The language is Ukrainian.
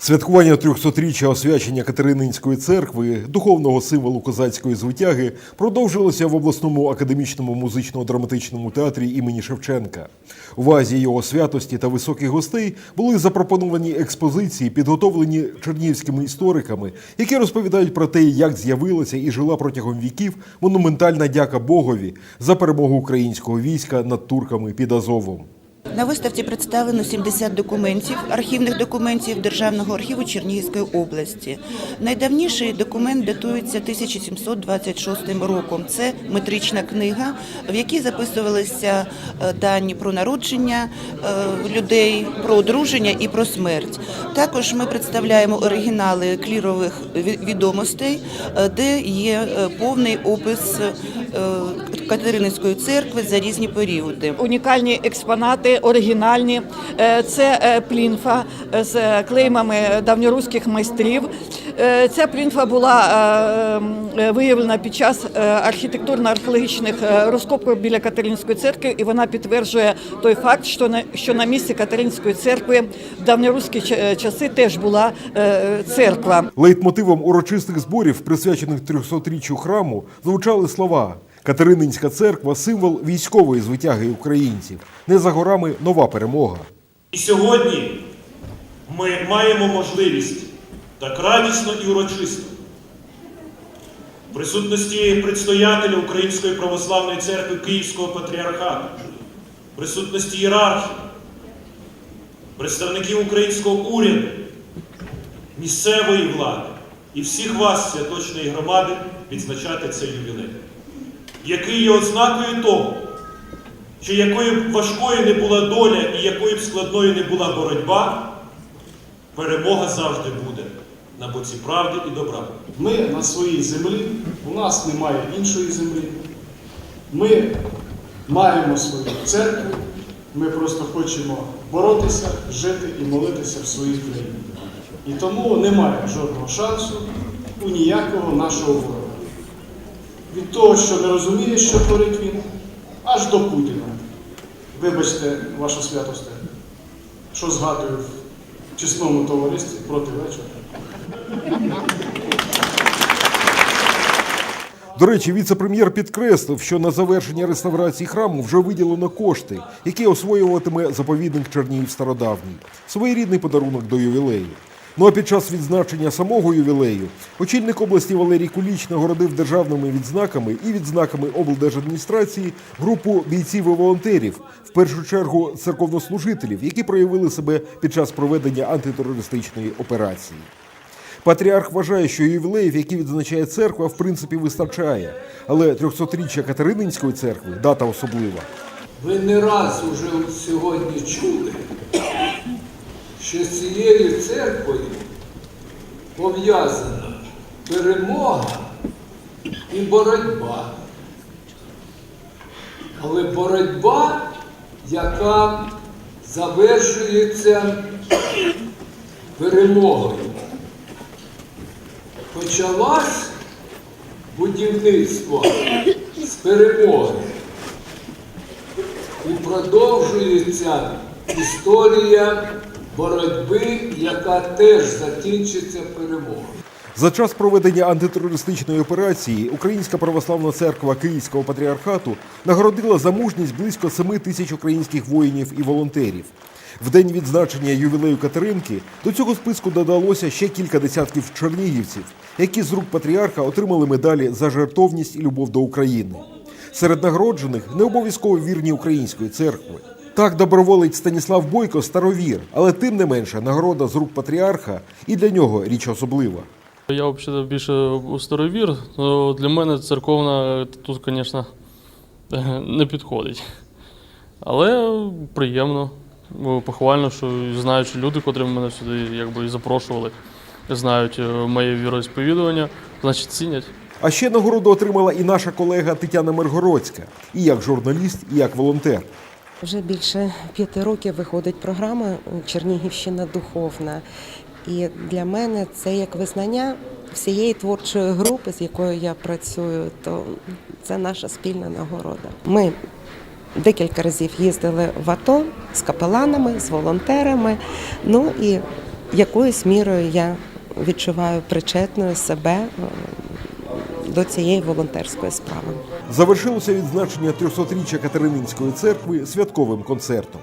Святкування 300-річчя освячення Катерининської церкви, духовного символу козацької звитяги, продовжилося в обласному академічному музично-драматичному театрі імені Шевченка. У вазі його святості та високих гостей були запропоновані експозиції, підготовлені чернігівськими істориками, які розповідають про те, як з'явилася і жила протягом віків монументальна дяка Богові за перемогу українського війська над турками під Азовом. На виставці представлено 70 документів, архівних документів Державного архіву Чернігівської області. Найдавніший документ датується 1726 роком. Це метрична книга, в якій записувалися е, дані про народження е, людей, про одруження і про смерть. Також ми представляємо оригінали клірових відомостей, е, де є повний опис Катерининської церкви за різні періоди. унікальні експонати, оригінальні. Е, Це е, плінфа з клеймами давньоруських майстрів. Е, Ця плінфа була е, е, виявлена під час е, архітектурно-археологічних е, розкопок біля Катеринської церкви, і вона підтверджує той факт, що на що на місці Катеринської церкви в давньоруські часи теж була е, церква. Лейтмотивом урочистих зборів, присвячених 300-річчю храму, звучали слова Катерининська церква символ військової звитяги українців. Не за горами нова перемога. І сьогодні ми маємо можливість так радісно і урочисто в присутності предстоятеля Української православної церкви Київського патріархату, присутності ієрархів, представників українського уряду, місцевої влади і всіх вас, святочної громади, відзначати цей ювілей, який є ознакою того, що якою б важкою не була доля і якою б складною не була боротьба, перемога завжди буде на боці правди і добра. Ми на своїй землі, у нас немає іншої землі. Ми маємо свою церкву, ми просто хочемо боротися, жити і молитися в своїй країні. І тому немає жодного шансу у ніякого нашого ворога. Від того, що не розуміє, що творить він, аж до Путіна. Вибачте, ваша святосте, що згадую в чесному товаристві проти вечора. До речі, віце-прем'єр підкреслив, що на завершення реставрації храму вже виділено кошти, які освоюватиме заповідник Чернігів Стародавній. Своєрідний подарунок до ювілею. Ну а під час відзначення самого ювілею очільник області Валерій Куліч нагородив державними відзнаками і відзнаками облдержадміністрації групу бійців і волонтерів, в першу чергу церковнослужителів, які проявили себе під час проведення антитерористичної операції. Патріарх вважає, що ювілеїв, які відзначає церква, в принципі вистачає. Але 300-річчя Катерининської церкви дата особлива. Ви не раз уже сьогодні чули, що з цією церквою пов'язана перемога і боротьба. Але боротьба, яка завершується перемогою. Почалось будівництво з перемоги. І продовжується історія боротьби, яка теж закінчиться перемогою. За час проведення антитерористичної операції Українська православна церква Київського патріархату нагородила за мужність близько 7 тисяч українських воїнів і волонтерів. В день відзначення ювілею Катеринки до цього списку додалося ще кілька десятків чернігівців, які з рук патріарха отримали медалі за жертовність і любов до України. Серед нагороджених не обов'язково вірні української церкви. Так, доброволець Станіслав Бойко старовір, але тим не менше нагорода з рук патріарха і для нього річ особлива. Я взагалі більше у старовір, але для мене церковна тут, звісно, не підходить. Але приємно, похвально, що знають що люди, котрі мене сюди якби, і запрошували, знають е, моє віросповідування, значить цінять. А ще нагороду отримала і наша колега Тетяна Миргородська, і як журналіст, і як волонтер. Вже більше п'яти років виходить програма Чернігівщина духовна. І для мене це як визнання всієї творчої групи, з якою я працюю, то це наша спільна нагорода. Ми декілька разів їздили в АТО з капеланами, з волонтерами. Ну і якоюсь мірою я відчуваю причетною себе до цієї волонтерської справи. Завершилося відзначення 300-річчя Катерининської церкви святковим концертом.